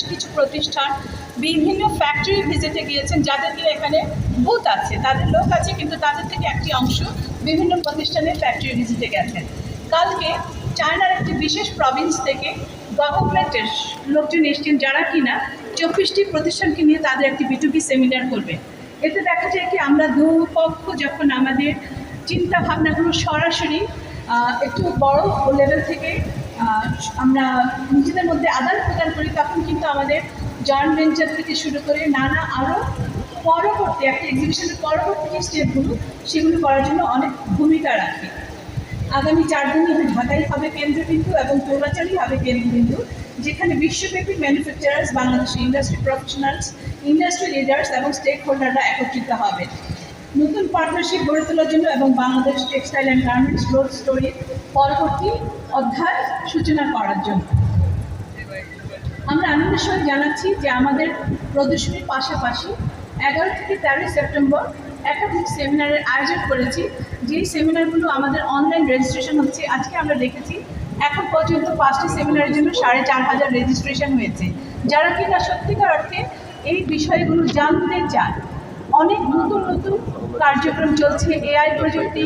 বেশ কিছু প্রতিষ্ঠান বিভিন্ন ফ্যাক্টরি ভিজিটে গিয়েছেন যাদের কিনা এখানে বুথ আছে। তাদের লোক আছে, কিন্তু তাদের থেকে একটি অংশ বিভিন্ন প্রতিষ্ঠানের ফ্যাক্টরি ভিজিটে গেছেন। কালকে চায়নার একটি বিশেষ প্রভিন্স থেকে গভর্নমেন্টের লোকজন এসছেন, যারা কিনা চব্বিশটি প্রতিষ্ঠানকে নিয়ে তাদের একটি বিটুপি সেমিনার করবে। এতে দেখা যায় কি, আমরা দুপক্ষ যখন আমাদের চিন্তা ভাবনাগুলো সরাসরি একটু বড় লেভেল থেকে আমরা নিজেদের মধ্যে আদান প্রদান করি, তখন কিন্তু আমাদের জয়েন্ট ভেঞ্চার থেকে শুরু করে নানা আরও পরবর্তী একটা এক্সিবিশনের পরবর্তী যে স্টেপগুলো সেগুলো করার জন্য অনেক ভূমিকা রাখে। আগামী চার দিনে ঢাকাই হবে কেন্দ্রবিন্দু এবং পূর্বাচলই হবে কেন্দ্রবিন্দু, যেখানে বিশ্বব্যাপী ম্যানুফ্যাকচারার্স বাংলাদেশের ইন্ডাস্ট্রি প্রফেশনালস ইন্ডাস্ট্রি লিডার্স এবং স্টেক হোল্ডাররা একত্রিত হবে। নতুন পার্টনারশিপ গড়ে তোলার জন্য এবং Bangladesh textile and garments growth স্টোরির পরবর্তী অধ্যায় সূচনা করার জন্য। আমরা আনন্দের সঙ্গে জানাচ্ছি যে আমাদের প্রদর্শনীর পাশাপাশি এগারো থেকে তেরোই সেপ্টেম্বর একাধিক সেমিনারের আয়োজন করেছি। যেই সেমিনারগুলো আমাদের অনলাইন রেজিস্ট্রেশন হচ্ছে, আজকে আমরা দেখেছি এখন পর্যন্ত পাঁচটি সেমিনারের জন্য সাড়ে চার হাজার রেজিস্ট্রেশন হয়েছে। যারা কিনা সত্যিকার অর্থে এই বিষয়গুলো জানতে চান অনেক নতুন নতুন কার্যক্রম চলছে এআই প্রযুক্তি,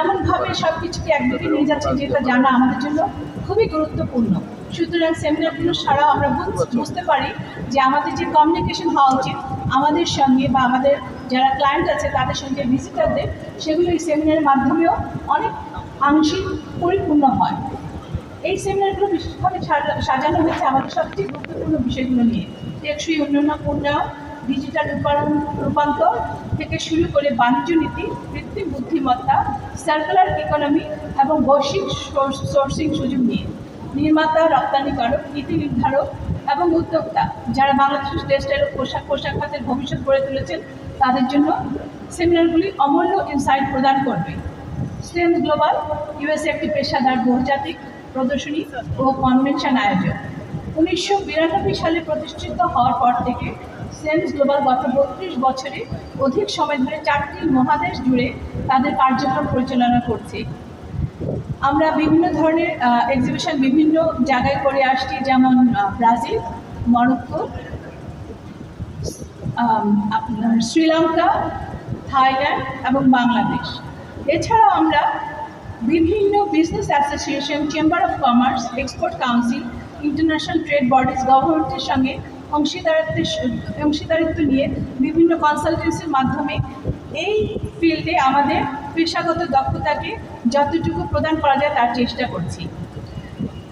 এমনভাবে সব কিছুকে একদিকে নিয়ে যাচ্ছে যেটা জানা আমাদের জন্য খুবই গুরুত্বপূর্ণ। সুতরাং সেমিনারগুলো ছাড়াও আমরা বুঝতে পারি যে আমাদের যে কমিউনিকেশন হওয়া উচিত আমাদের সঙ্গে বা আমাদের যারা ক্লায়েন্ট আছে তাদের সঙ্গে ভিজিটারদের সেগুলো এই সেমিনারের মাধ্যমেও অনেক আংশিক পরিপূর্ণ হয়। এই সেমিনারগুলো বিশেষভাবে সাজানো হয়েছে আমাদের সবচেয়ে গুরুত্বপূর্ণ বিষয়গুলো নিয়ে। টেকসই উন্নয়ন উন্নয়ন ডিজিটাল রূপান্তর থেকে শুরু করে বাণিজ্য নীতি, কৃত্রিম বুদ্ধিমত্তা সার্কুলার ইকোনমি এবং বৈশ্বিক সোর্সিং সুযোগ নিয়ে নির্মাতা, রপ্তানিকারক, নীতি নির্ধারক এবং উদ্যোক্তা যারা বাংলাদেশের টেক্সটাইল পোশাক পোশাক খাতের ভবিষ্যৎ গড়ে তুলেছেন, তাদের জন্য সেমিনারগুলি অমূল্য ইনসাইট প্রদান করবে। স্টেম গ্লোবাল ইউএসএ একটি পেশাদার বহুজাতিক প্রদর্শনী ও কনভেনশন আয়োজন। উনিশশো বিরানব্বই সালে প্রতিষ্ঠিত হওয়ার পর থেকে সেন্স গ্লোবাল গত বত্রিশ বছরে অধিক সময় ধরে চারটি মহাদেশ জুড়ে তাদের কার্যক্রম পরিচালনা করছে। আমরা বিভিন্ন ধরনের এক্সিবিশন বিভিন্ন জায়গায় করে আসছি, যেমন ব্রাজিল, মরক্কো আপনার শ্রীলঙ্কা, থাইল্যান্ড এবং বাংলাদেশ। এছাড়াও আমরা বিভিন্ন business association chamber of commerce export council international trade bodies গভর্নমেন্টের সঙ্গে অংশীদারিত্বের অংশীদারিত্ব নিয়ে বিভিন্ন কনসালটেন্সির মাধ্যমে এই ফিল্ডে আমাদের পেশাগত দক্ষতাকে যতটুকু প্রদান করা যায় তার চেষ্টা করছি।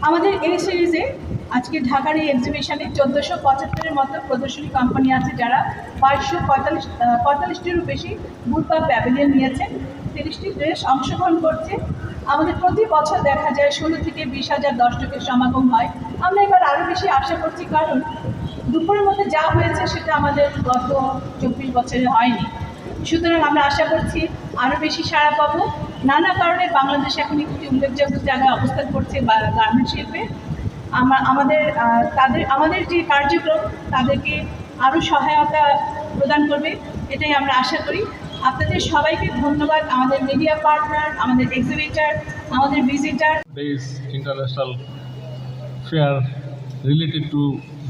আমাদের এই সিরিজে আজকে ঢাকার এই এক্সিবিশনে চোদ্দোশো পঁচাত্তরের মতো প্রদর্শনী কোম্পানি আছে যারা বাইশশো পঁয়তাল্লিশ পঁয়তাল্লিশটিরও বেশি বুথ বা প্যাভিলিয়ন নিয়েছেন তিরিশটি দেশ অংশগ্রহণ করছে। আমাদের প্রতি বছর দেখা যায় ষোলো থেকে বিশ হাজার দর্শকের সমাগম হয়। আমরা এবার আরও বেশি আশা করছি, কারণ দুপুরের মধ্যে যা হয়েছে সেটা আমাদের গত চব্বিশ বছরে হয়নি। সুতরাং আমরা আশা করছি আরও বেশি সাড়া পাবো। নানা কারণে বাংলাদেশ এখন একটি উল্লেখযোগ্য জায়গায় অবস্থান করছে গার্মেন্ট শিল্পে। আমা- আমাদের তাদের, আমাদের যে কার্যক্রম, তাদেরকে আরও সহায়তা প্রদান করবে, এটাই আমরা আশা করি। আপনাদের সবাইকে ধন্যবাদ। আমাদের মিডিয়া পার্টনার আমাদের এক্সিবিটার আমাদের visitor international fair related to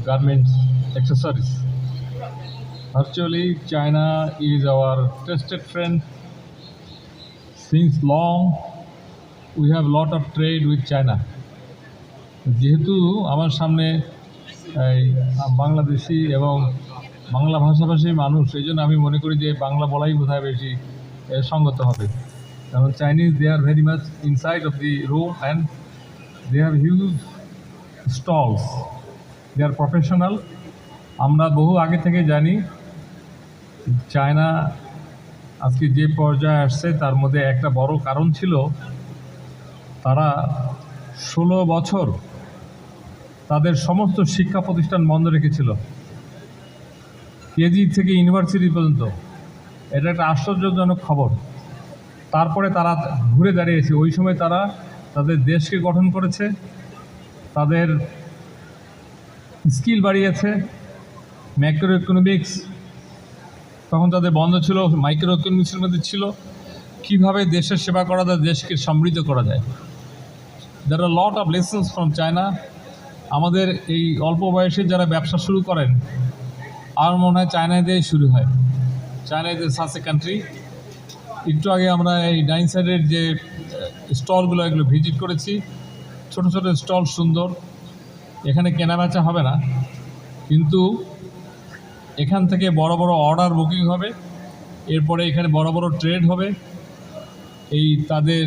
garments accessories. Actually, China is our trusted friend. Since long, we have lot of trade with China. যেহেতু আমার সামনে এই বাংলাদেশি এবং বাংলা ভাষাভাষী মানুষ এই জন্য আমি মনে করি যে বাংলা বলাই বোধহয় বেশি সঙ্গত হবে কারণ Chinese they are very much inside of the room and they have huge stalls they are professional আমরা বহু আগে থেকে জানি চায়না আজকে যে পর্যায়ে আসছে, তার মধ্যে একটা বড় কারণ ছিল তারা ষোলো বছর তাদের সমস্ত শিক্ষা প্রতিষ্ঠান বন্ধ রেখেছিল। কেজি থেকে ইউনিভার্সিটি পর্যন্ত। এটা একটা আশ্চর্যজনক খবর। তারপরে তারা ঘুরে দাঁড়িয়েছে। ওই সময় তারা তাদের দেশকে গঠন করেছে, তাদের স্কিল বাড়িয়েছে ম্যাক্রো ইকোনমিক্স তখন তাদের বন্ধ ছিল মাইক্রো ইকোনমিক্সের মধ্যে ছিল। কীভাবে দেশের সেবা করা যায়, দেশকে সমৃদ্ধ করা যায়। Are a lot of lessons from China. আমাদের এই অল্প বয়সে যারা ব্যবসা শুরু করেন আমার মনে হয় চায়নায় দিয়ে শুরু হয়। চায়নায় দিয়ে সাস এ কান্ট্রি একটু আগে আমরা এই ডাইন সাইডের যে স্টলগুলো এগুলো ভিজিট করেছি। ছোট ছোট স্টল সুন্দর। এখানে কেনাবেচা হবে না। কিন্তু এখান থেকে বড় বড় অর্ডার বুকিং হবে, এরপরে এখানে বড় বড় ট্রেড হবে। এই তাদের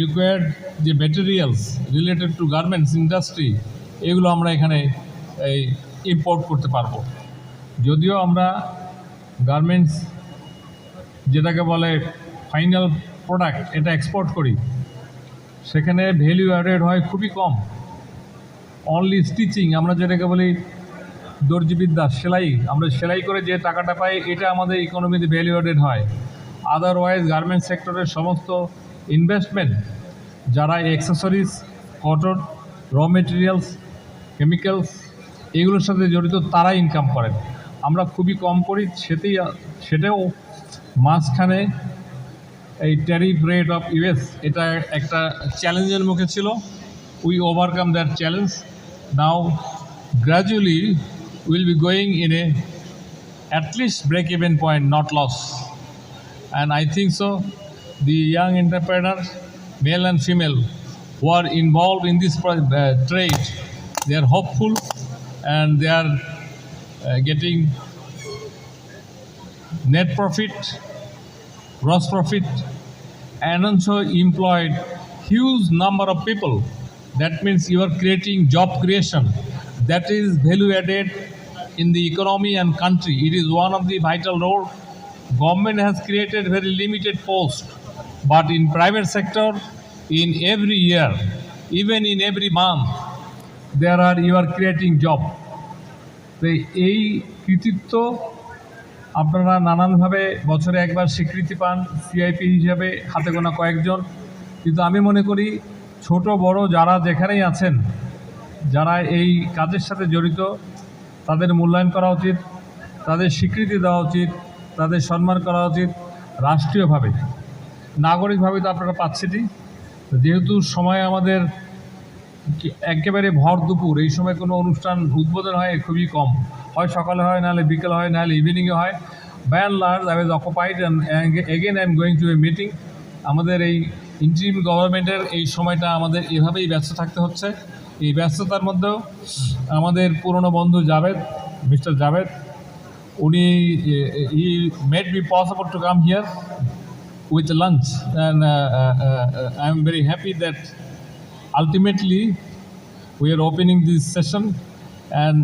রিকোয়ার্ড যে materials related to garments industry এগুলো আমরা এখানে এই ইম্পোর্ট করতে পারব। যদিও আমরা গার্মেন্টস যেটাকে বলে ফাইনাল প্রোডাক্ট এটা এক্সপোর্ট করি, সেখানে ভ্যালু অ্যাডেড হয় খুবই কম। অনলি স্টিচিং আমরা যেটাকে বলি দর্জিবিদ্যা, সেলাই। আমরা সেলাই করে যে টাকাটা পাই, এটা আমাদের ইকোনমিতে ভ্যালু অ্যাডেড হয়। আদারওয়াইজ গার্মেন্ট সেক্টরের সমস্ত ইনভেস্টমেন্ট যারা accessories cotton raw materials chemicals এগুলোর সাথে জড়িত তারা ইনকাম করেন। আমরা খুবই কম করি সেটাই সেটাও মাঝখানে এই ট্যারিফ রেট অফ ইউএস এটা একটা চ্যালেঞ্জের মুখে ছিল। We overcome that challenge now gradually we'll be going in a at least break even point, not loss. And I think so, the young entrepreneurs, male and female, who are involved in this uh, trade, they are hopeful and they are uh, getting net profit, gross profit, and also employed huge number of people. That means you are creating job creation. That is value added in the economy and country. It is one of the vital role. Government has created very limited post, but in private sector, in every year, even in every month, there are you are creating job. তো এই কৃতিত্ব আপনারা নানানভাবে বছরে একবার স্বীকৃতি পান CIP হিসাবে হাতে গোনা কয়েকজন কিন্তু আমি মনে করি ছোট বড় যারা যেখানেই আছেন যারা এই কাজের সাথে জড়িত, তাদের মূল্যায়ন করা উচিত, তাদের স্বীকৃতি দেওয়া উচিত, তাদের সম্মান করা উচিত রাষ্ট্রীয়ভাবে। নাগরিকভাবে তো আপনারা পাচ্ছেনই যেহেতু সময় আমাদের একেবারে ভর দুপুর, এই সময় কোনো অনুষ্ঠান উদ্বোধন হয় খুবই কম। হয় সকালে হয়, নাহলে বিকেল হয়, নাহলে ইভিনিংয়ে হয়। By and large I was occupied again I am going to a meeting আমাদের এই ইন্টারিম গভর্নমেন্টের এই সময়টা আমাদের এভাবেই ব্যস্ত থাকতে হচ্ছে। এই ব্যস্ততার মধ্যেও আমাদের পুরনো বন্ধু জাভেদ, মিস্টার জাভেদ, উনি he made be possible to come here with lunch and I am very happy that ultimately we are opening this session and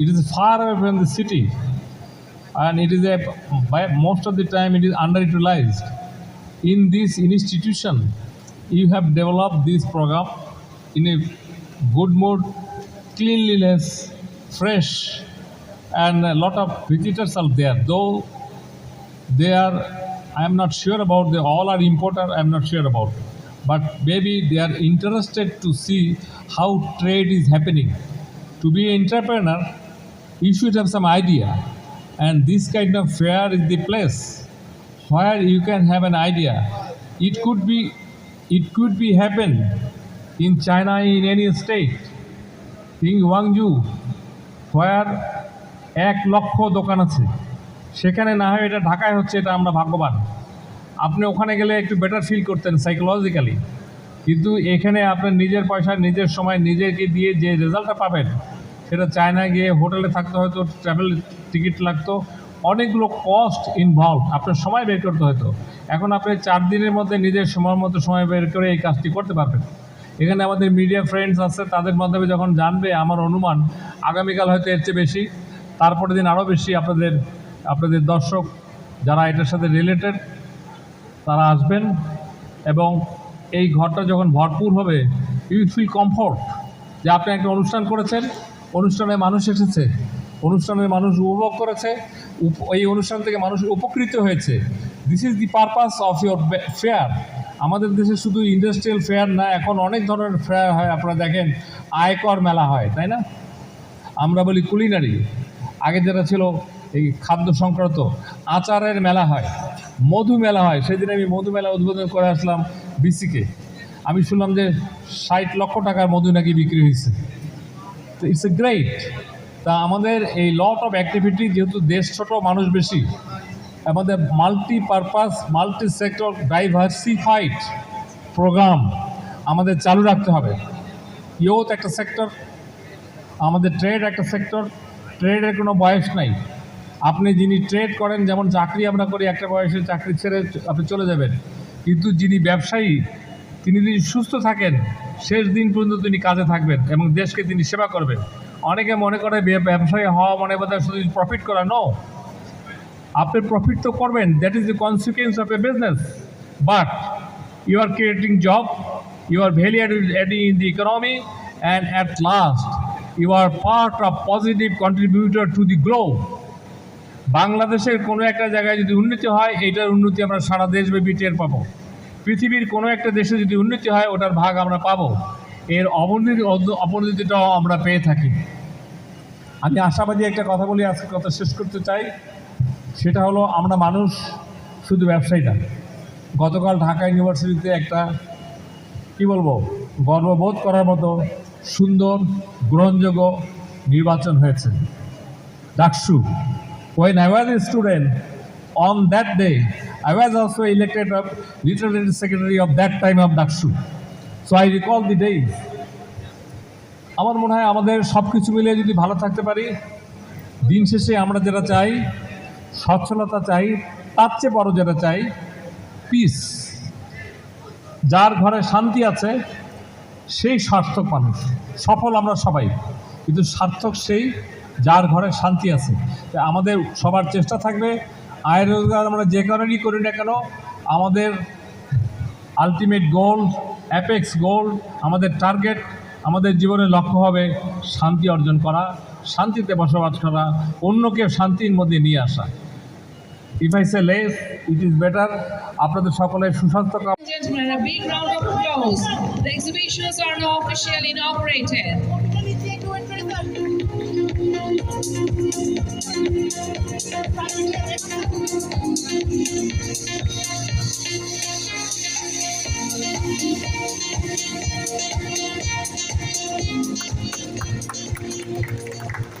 it is far away from the city and it is a most of the time it is under utilized in this institution you have develop this program in a good mood cleanliness fresh and a lot of visitors are there. Though they are i am not sure about they all are important i am not sure about. But maybe they are interested to see how trade is happening. To be an entrepreneur you should have some idea. And this kind of fair is the place where you can have an idea. It could be it could be happen in china, in any state in guangzhou where এক লক্ষ দোকান আছে, সেখানে না হয় এটা ঢাকায় হচ্ছে, এটা আমরা ভাগ্যবান। আপনি ওখানে গেলে একটু বেটার ফিল করতেন সাইকোলজিক্যালি কিন্তু এখানে আপনার নিজের পয়সা, নিজের সময়, নিজেকে দিয়ে যে রেজাল্টটা পাবেন, সেটা চায়নায় গিয়ে হোটেলে থাকতে হয়তো ট্রাভেল টিকিট লাগতো, অনেকগুলো কস্ট ইনভলভ আপনার সময় বের করতে হতো। এখন আপনি চার দিনের মধ্যে, নিজের সময় মতো সময় বের করে এই কাজটি করতে পারবেন। এখানে আমাদের মিডিয়া ফ্রেন্ডস আছে, তাদের মাধ্যমে যখন জানবে আমার অনুমান, আগামীকাল হয়তো এর চেয়ে বেশি, তারপরের দিন আরও বেশি আপনাদের আপনাদের দর্শক যারা এটার সাথে রিলেটেড তারা আসবেন এবং এই ঘরটা যখন ভরপুর হবে ইউ ফিল কমফোর্ট যে আপনি একটা অনুষ্ঠান করেছেন, অনুষ্ঠানে মানুষ এসেছে অনুষ্ঠানের মানুষ উপভোগ করেছে এই অনুষ্ঠান থেকে মানুষ উপকৃত হয়েছে। This is the purpose of your fair আমাদের দেশে শুধু ইন্ডাস্ট্রিয়াল ফেয়ার না, এখন অনেক ধরনের ফেয়ার হয়, আপনারা দেখেন, আয়কর মেলা হয়, তাই না? আমরা বলি কুলিনারি আগে যেটা ছিল, এই খাদ্য সংক্রান্ত আচারের মেলা হয়, মধু মেলা হয়। সেদিন আমি মধু মেলা উদ্বোধন করে আসলাম বিসিকে। আমি শুনলাম যে ষাট লক্ষ টাকার মধু নাকি বিক্রি হয়েছে। তো ইটস এ গ্রেট তা আমাদের এই লট অফ অ্যাক্টিভিটি যেহেতু দেশ ছোট, মানুষ বেশি আমাদের multi purpose multi sector diversified program আমাদের চালু রাখতে হবে। ইয়ুথ একটা সেক্টর আমাদের ট্রেড একটা সেক্টর ট্রেডের কোনো বয়স নাই। আপনি যিনি ট্রেড করেন, যেমন চাকরি আমরা করি, একটা বয়সে চাকরি ছেড়ে আপনি চলে যাবেন। কিন্তু যিনি ব্যবসায়ী, তিনি যদি সুস্থ থাকেন, শেষ দিন পর্যন্ত তিনি কাজে থাকবেন এবং দেশকে তিনি সেবা করবেন। অনেকে মনে করে ব্যবসায়ী হওয়া মানে বোধহয় শুধু প্রফিট করা নো আপনি প্রফিট তো করবেন that is the consequence of a business but you are creating job you are value adding in the economy, and at last, you are part of positive contributor to the globe. বাংলাদেশের কোনো একটা জায়গায় যদি উন্নতি হয় এইটার উন্নতি আমরা সারা দেশব্যাপী টের পাবো। পৃথিবীর কোনো একটা দেশে যদি উন্নতি হয় ওটার ভাগ আমরা পাবো। এর অবনতি অবনতিটাও আমরা পেয়ে থাকি। আমি আশাবাদী একটা কথা বলি আজকে কথা শেষ করতে চাই। সেটা হলো আমরা মানুষ শুধু ব্যবসায়ী না, গতকাল ঢাকা ইউনিভার্সিটিতে একটা, কি বলব, গর্ববোধ করার মতো সুন্দর, গ্রহণযোগ্য নির্বাচন হয়েছে। DUCSU when I was a student on that day I was also elected of literary secretary of that time of DUCSU so I recall the days আমার মনে হয় আমাদের সব কিছু মিলে যদি ভালো থাকতে পারি, দিন শেষে আমরা যেটা চাই সচ্ছলতা চাই, তার চেয়ে বড় যেটা চাই পিস যার ঘরে শান্তি আছে, সেই সার্থক মানুষ। সফল আমরা সবাই, কিন্তু সার্থক সেই যার ঘরে শান্তি আছে। আমাদের সবার চেষ্টা থাকবে আয় রোজগার আমরা যে কারণেই করি না কেন, আমাদের আলটিমেট গোল অ্যাপেক্স গোল আমাদের টার্গেট আমাদের জীবনের লক্ষ্য হবে শান্তি অর্জন করা। শান্তিতে বসবাস করা, অন্যকে শান্তির মধ্যে নিয়ে আসা। If I say less it is better আপনাদের সকলের সুস্বাস্থ্য Thank you. Thank you.